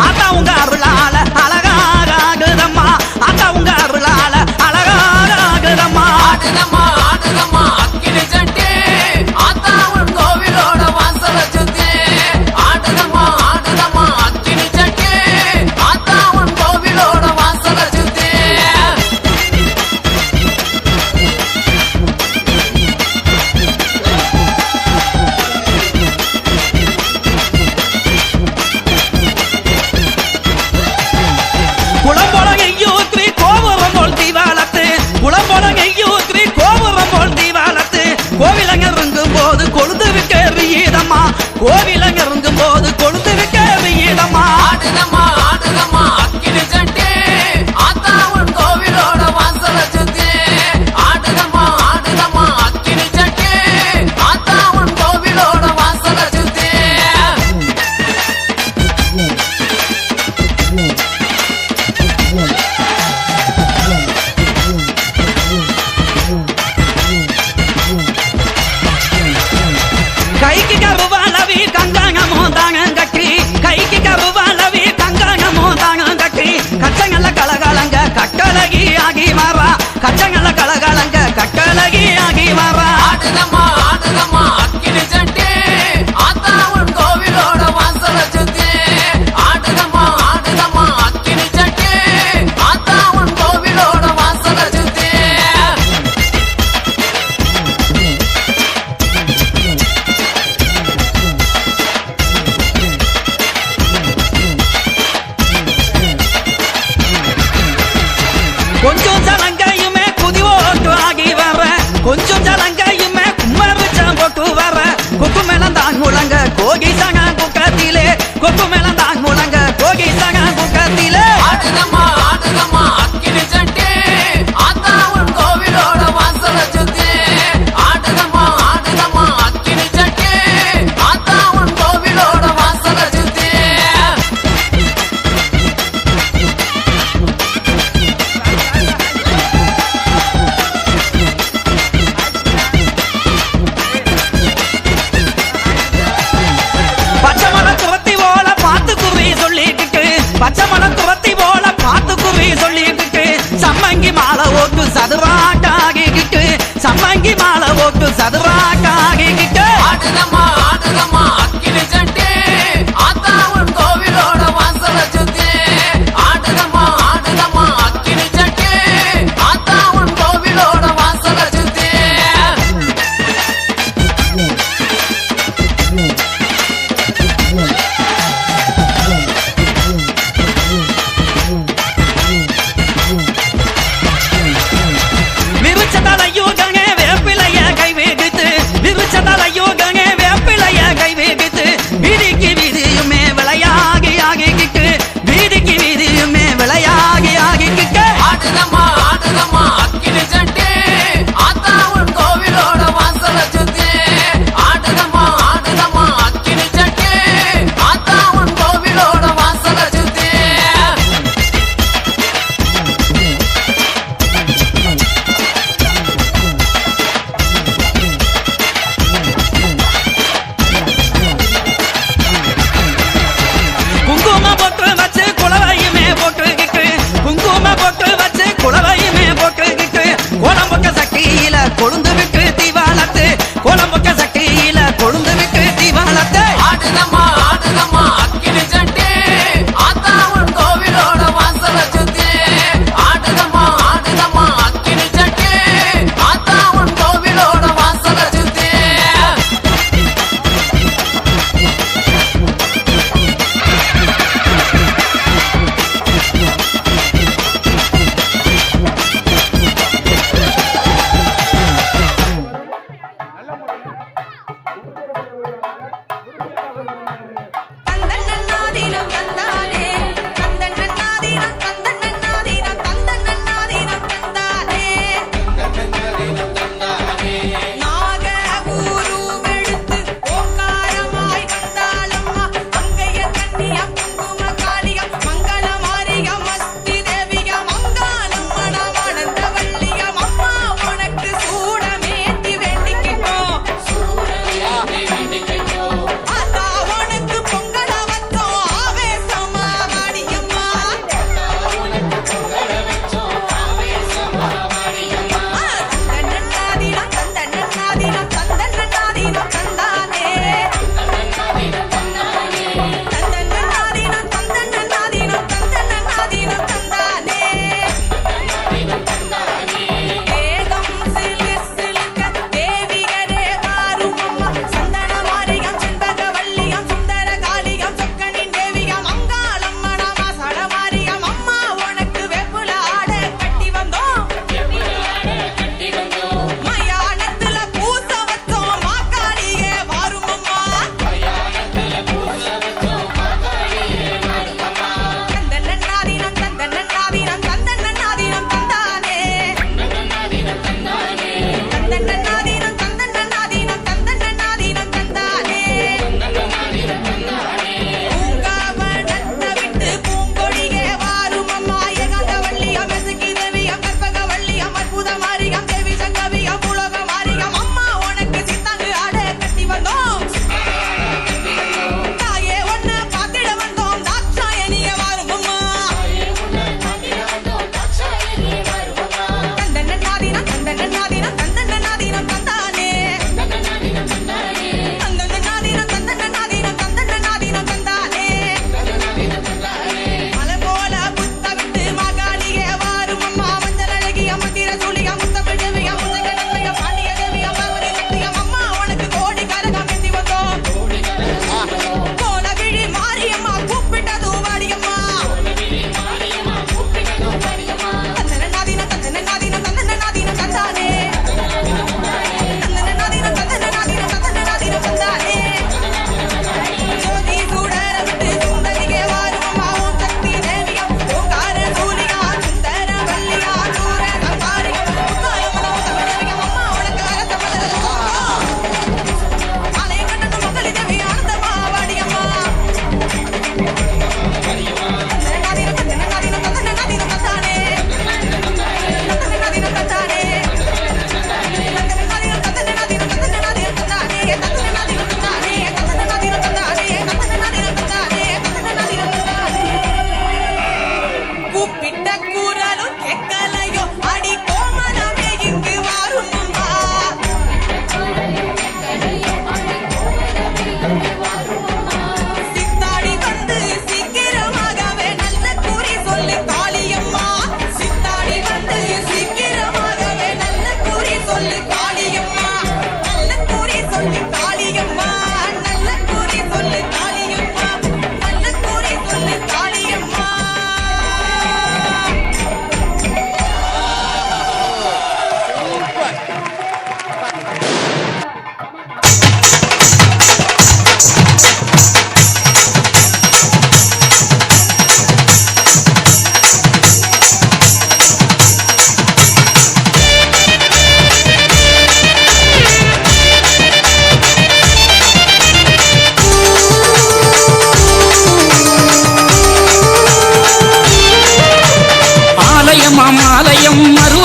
அதான் உங்க ஆகி வரா கச்சங்கள கலகலங்க கட்டழகி ஆகி வரா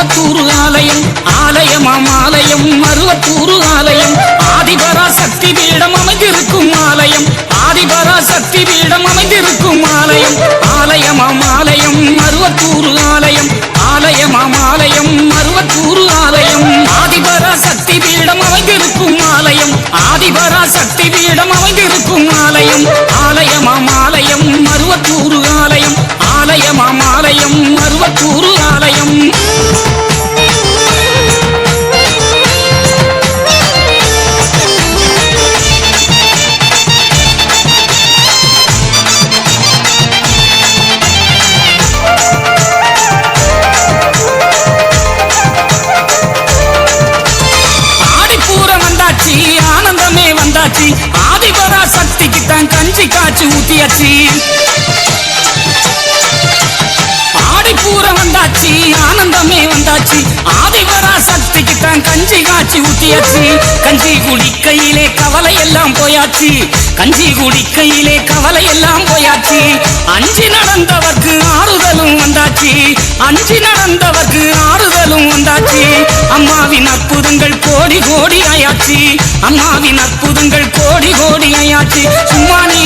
மருவத்தூர் ஆலயம் ஆலயமாம் ஆலயம் மருவத்தூர் ஆலயம். ஆதிபரா சக்தி பீடம் அமைந்திருக்கும் ஆலயம் ஆதிபரா சக்தி பீடம் அமைந்திருக்கும் ஆலயம். ஆலயமாம் ஆலயம் மருவத்தூர் ஆலயம் ஆலயமாம் ஆலயம் மருவத்தூர் ஆலயம். ஆதிபரா சக்தி பீடம் அமைந்திருக்கும் ஆலயம் ஆதிபரா சக்தி பீடம் வந்தாச்சு. ஊத்தியாச்சு ஆடிப்பூரம் வந்தாச்சு ஆனந்தமே வந்தாச்சு. ஆதிவரா சக்திக்கு தான் கஞ்சி காய்ச்சி ஊத்தியாச்சு. கஞ்சி குடிக்கையிலே கவலை எல்லாம் போயாச்சு. கஞ்சி குடிக்கையிலே கவலை எல்லாம் போயாச்சு. அஞ்சு நடந்தவர்க்கு ஆறுதலும் வந்தாச்சு. அஞ்சு நடந்தவர்க்கு ஆறுதலும் வந்தாச்சு. அம்மாவின் அற்புதங்கள் கோடி கோடி ஆயாச்சு. அம்மாவின் அற்புதங்கள் கோடி கோடி ஆயாச்சு. சும்மா நீ